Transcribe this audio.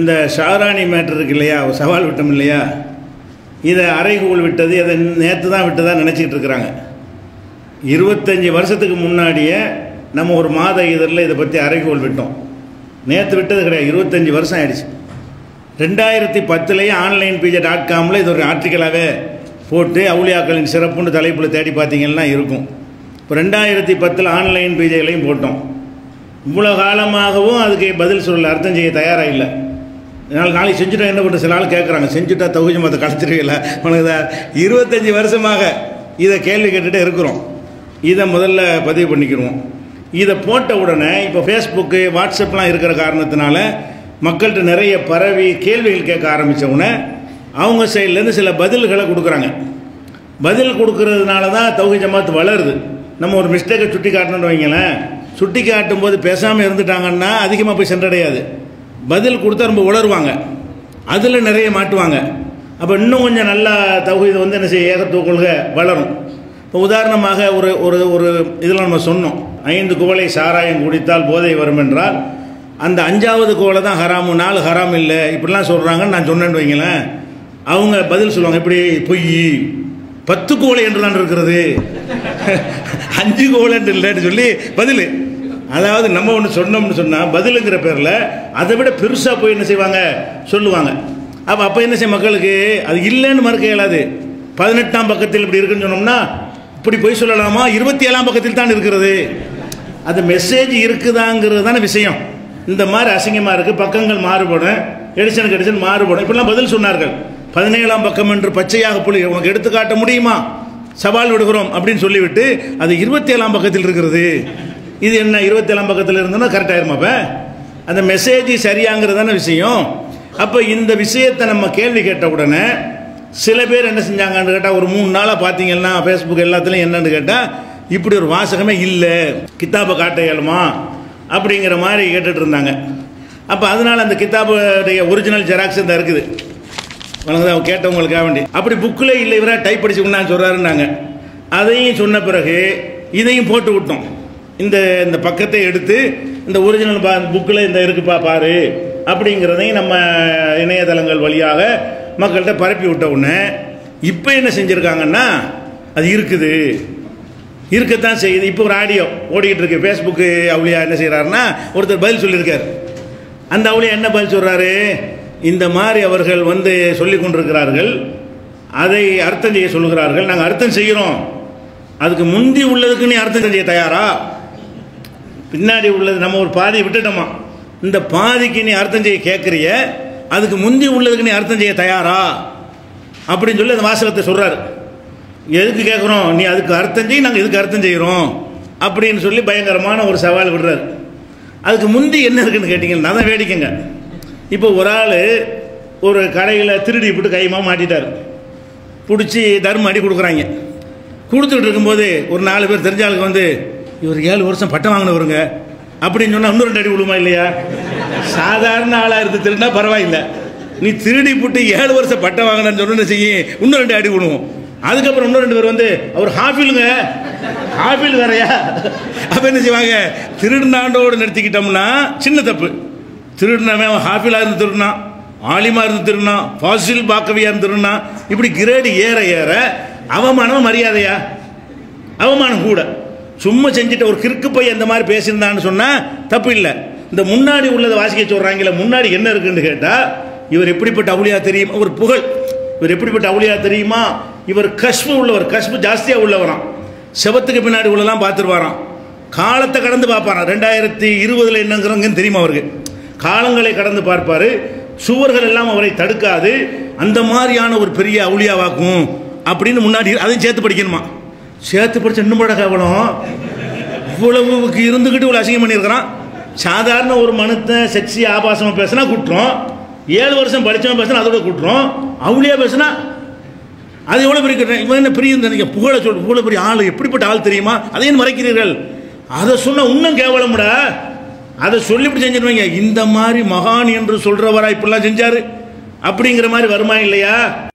இந்த ஷாராணி மேட்ரு இருக்கு இல்லையா? சவால் விட்டோம் இல்லையா? இதை அரைகூல் விட்டது இதை நேற்று தான் விட்டதா நினச்சிக்கிட்டு இருக்கிறாங்க. இருபத்தஞ்சி வருஷத்துக்கு முன்னாடியே நம்ம ஒரு மாத இதழில் இதை பற்றி அரைகோல் விட்டோம். நேற்று விட்டது கிடையாது இருபத்தஞ்சி வருஷம் ஆயிடுச்சு. ரெண்டாயிரத்தி பத்துலேயே ஆன்லைன் பிஜே டாட் காமில் இது ஒரு ஆர்டிக்கலாகவே போட்டு அவுளியாக்களின் சிறப்புன்னு தலைப்பில் தேடி பார்த்தீங்கன்னா இருக்கும். இப்போ ரெண்டாயிரத்தி பத்தில் ஆன்லைன் பிஜேகளையும் போட்டோம். இவ்வளோ காலமாகவும் அதுக்கு பதில் சொல்ல அர்த்தம் செய்ய தயாராக இல்லை. அதனால் நாளைக்கு செஞ்சுட்டா என்ன பண்ணுற சில ஆள் கேட்குறாங்க செஞ்சுட்டா தகுதி மற்ற கலைச்சிருக்கல உனக்கு இருபத்தஞ்சி வருஷமாக இதை கேள்வி கேட்டுகிட்டே இருக்கிறோம். இதை முதல்ல பதிவு பண்ணிக்கிடுவோம் இதை போட்ட உடனே இப்போ ஃபேஸ்புக்கு வாட்ஸ்அப்லாம் இருக்கிற காரணத்தினால மக்கள்கிட்ட நிறைய பரவி கேள்விகள் கேட்க ஆரம்பித்த உடனே அவங்க சைட்லேருந்து சில பதில்களை கொடுக்குறாங்க. பதில் கொடுக்கறதுனால தான் தௌஹி ஜமாத் வளருது. நம்ம ஒரு மிஸ்டேக்கை சுட்டி காட்டணும்னு வைங்களேன். சுட்டி காட்டும் போது பேசாமல் இருந்துட்டாங்கன்னா அதிகமாக போய் சென்றடையாது. பதில் கொடுத்தா ரொம்ப உளருவாங்க. அதில் நிறைய மாட்டுவாங்க. அப்போ இன்னும் கொஞ்சம் நல்லா தகுதி வந்து என்ன செய்ய ஏகத்துவ கொள்கை வளரும். இப்போ உதாரணமாக ஒரு ஒரு ஒரு இதில் நம்ம சொன்னோம். ஐந்து குவளை சாராயம் குடித்தால் போதை வரும் என்றால் அந்த அஞ்சாவது குவளை தான் ஹராமு நாலு ஹராம் இல்லை இப்படிலாம் சொல்கிறாங்கன்னு நான் சொன்னேன்னு வைங்களேன். அவங்க பதில் சொல்லுவாங்க இப்படி பொய். பத்து கோலை என்று தான் இருக்கிறது. அஞ்சு கோலை என்று இல்லைன்னு சொல்லி பதில். அதாவது நம்ம ஒன்று சொன்னோம்னு சொன்னால் பதிலுங்கிற பேரில் அதை விட பெருசாக போய் என்ன செய்வாங்க? சொல்லுவாங்க. அப்போ அப்போ என்ன செய்ய மக்களுக்கு? அது இல்லைன்னு மறுக்க இயலாது. பதினெட்டாம் பக்கத்தில் இப்படி இருக்குன்னு சொன்னோம்னா இப்படி போய் சொல்லலாமா? இருபத்தி ஏழாம் பக்கத்தில் தான் இருக்கிறது. அது மெசேஜ் இருக்குதாங்கிறது தானே விஷயம். இந்த மாதிரி அசிங்கமாக இருக்குது பக்கங்கள் மாறுபடும். எடிசனுக்கு எடிசன் மாறுபடும். இப்படிலாம் பதில் சொன்னார்கள். பதினேழாம் பக்கம் என்று பச்சையாக புள்ளி உனக்கு எடுத்து காட்ட முடியுமா? சவால் விடுகிறோம் அப்படின்னு சொல்லிவிட்டு அது இருபத்தி ஏழாம் பக்கத்தில் இருக்கிறது. இது என்ன இருபத்தேழாம் பக்கத்தில் இருந்தோன்னா கரெக்டாயிருமா அப்போ? அந்த மெசேஜ் சரியாங்கிறதான விஷயம். அப்போ இந்த விஷயத்தை நம்ம கேள்வி கேட்ட உடனே சில பேர் என்ன செஞ்சாங்கன்னு கேட்டால் ஒரு மூணு நாளாக பார்த்தீங்கன்னா ஃபேஸ்புக் எல்லாத்துலேயும் என்னன்னு கேட்டால் இப்படி ஒரு வாசகமே இல்லை கித்தாபை காட்ட இயலுமா? அப்படிங்கிற மாதிரி கேட்டுட்டு இருந்தாங்க. அப்போ அதனால் அந்த கித்தாபுடைய ஒரிஜினல் ஜெராக்ஸ் தான் இருக்குது. வணங்குது அவங்க கேட்டவங்களுக்காக வேண்டி. அப்படி புக்கில் இல்லை இவராக டைப் படிச்சுக்கணும்னு சொல்கிறாருன்னாங்க அதையும் சொன்ன பிறகு இதையும் போட்டு விட்டோம். இந்த இந்த பக்கத்தை எடுத்து இந்த ஒரிஜினல் பா புக்கில் இந்த இருக்குப்பா பாரு அப்படிங்கிறதையும் நம்ம இணையதளங்கள் வழியாக மக்கள்கிட்ட பரப்பி விட்ட உடனே இப்போ என்ன செஞ்சுருக்காங்கன்னா அது இருக்குது. இருக்கத்தான் செய்யுது. இப்போ ஒரு ஆடியோ ஓடிக்கிட்டு இருக்கு. ஃபேஸ்புக்கு அவளியா என்ன செய்கிறாருன்னா ஒருத்தர் பதில் சொல்லியிருக்காரு. அந்த அவளியா என்ன பதில் சொல்கிறாரு இந்த மாதிரி அவர்கள் வந்து சொல்லி கொண்டிருக்கிறார்கள். அதை அர்த்தம் செய்ய சொல்லுகிறார்கள். நாங்கள் அர்த்தம் செய்கிறோம். அதுக்கு முந்தி உள்ளதுக்கு நீ அர்த்தம் செய்ய தயாரா? பின்னாடி உள்ளது நம்ம ஒரு பாதியை விட்டுட்டோமா? இந்த பாதிக்கு நீ அர்த்தம் செய்ய கேட்குறிய அதுக்கு முந்தி உள்ளதுக்கு நீ அர்த்தம் செய்ய தயாரா? அப்படின்னு சொல்லி அந்த வாசகத்தை சொல்கிறாரு எதுக்கு கேட்குறோம்? நீ அதுக்கு அர்த்தம் செய்ய நாங்கள் இதுக்கு அர்த்தம் செய்கிறோம் அப்படின்னு சொல்லி பயங்கரமான ஒரு சவால் விடுறாரு. அதுக்கு முந்தி என்ன இருக்குன்னு கேட்டிங்கன்னா தான் வேடிக்கைங்க. இப்போ ஒரு ஆள் ஒரு கடையில் திருடி போட்டு கைமா மாட்டிட்டார். பிடிச்சி தர்ம அடி கொடுக்குறாங்க. கொடுத்துட்டு இருக்கும்போது ஒரு நாலு பேர் தெரிஞ்ச ஆளுக்கு வந்து இவர் ஏழு வருஷம் பட்டம் வாங்கினவருங்க. அப்படின்னு சொன்னால் இன்னும் ரெண்டு அடி விழுமா இல்லையா? சாதாரண ஆளாக இருந்து திருடினா பரவாயில்லை. நீ திருடி போட்டு ஏழு வருஷம் பட்டம் வாங்கினு சொன்ன செய்யும்? இன்னும் ரெண்டு அடி விடுவோம் அதுக்கப்புறம் இன்னும் ரெண்டு பேர் வந்து அவர் ஹாஃபிலுங்க. ஹாஃபில் வேறையா? அப்போ என்ன செய்வாங்க? திருடினாண்டோடு நிறுத்திக்கிட்டோம்னா சின்ன தப்பு. திருடினவன் அவன் ஹாஃபிலாக இருந்து திருடினான் ஆலிமா இருந்து திருடினான் ஃபாசில் பாக்கவியா இருந்து திருடினான். இப்படி கிரேடு ஏற ஏற அவமானம் மரியாதையா? அவமானம் கூட. சும்மா செஞ்சுட்டு ஒரு கிறுக்கு போய் அந்த மாதிரி பேசியிருந்தான்னு சொன்னால் தப்பு இல்லை. இந்த முன்னாடி உள்ளதை வாசிக்க சொல்கிறாங்களே முன்னாடி என்ன இருக்குன்னு கேட்டால் இவர் எப்படிப்பட்ட அவுளியா தெரியுமா? ஒரு புகழ். இவர் எப்படிப்பட்ட அவுளியா தெரியுமா? இவர் கஷ்பு உள்ளவர் கஷ்பு ஜாஸ்தியாக உள்ளவராம். செவத்துக்கு பின்னாடி உள்ளலாம் பார்த்துருவாராம். காலத்தை கடந்து பார்ப்பாராம். ரெண்டாயிரத்தி இருபதில் என்னங்கிறவங்க தெரியுமா அவருக்கு? காலங்களை கடந்து பார்ப்பார். சுவர்கள் எல்லாம் அவரை தடுக்காது. அந்த மாதிரியான ஒரு பெரிய அவுளியாவாக்கும் அப்படின்னு முன்னாடி அதையும் சேர்த்து படிக்கணுமா? சேர்த்து படிச்ச இன்னும் பட கேவலம். இவ்வளவுக்கு இருந்துக்கிட்டு இவ்வளோ அசிங்கம் பண்ணியிருக்கிறான். சாதாரண ஒரு மனுத்தை செக்ஸி ஆபாசமாக பேசினா குற்றம். ஏழு வருஷம் படித்தவன் பேசினா அதோட குற்றம். அவளையே பேசினா அது எவ்வளோ பெரிய குற்றம்? இவன் என்ன பெரிய நீங்கள் புகழ சொல் இவ்வளோ பெரிய ஆள். எப்படிப்பட்ட ஆள் தெரியுமா? அதையும் மறைக்கிறீர்கள்? அதை சொன்ன இன்னும் கேவலம்டா. அதை சொல்லிவிட்டு செஞ்சிருவீங்க இந்த மாதிரி மகான் என்று சொல்றவரா இப்படிலாம் செஞ்சாரு? அப்படிங்கிற மாதிரி வருமா இல்லையா?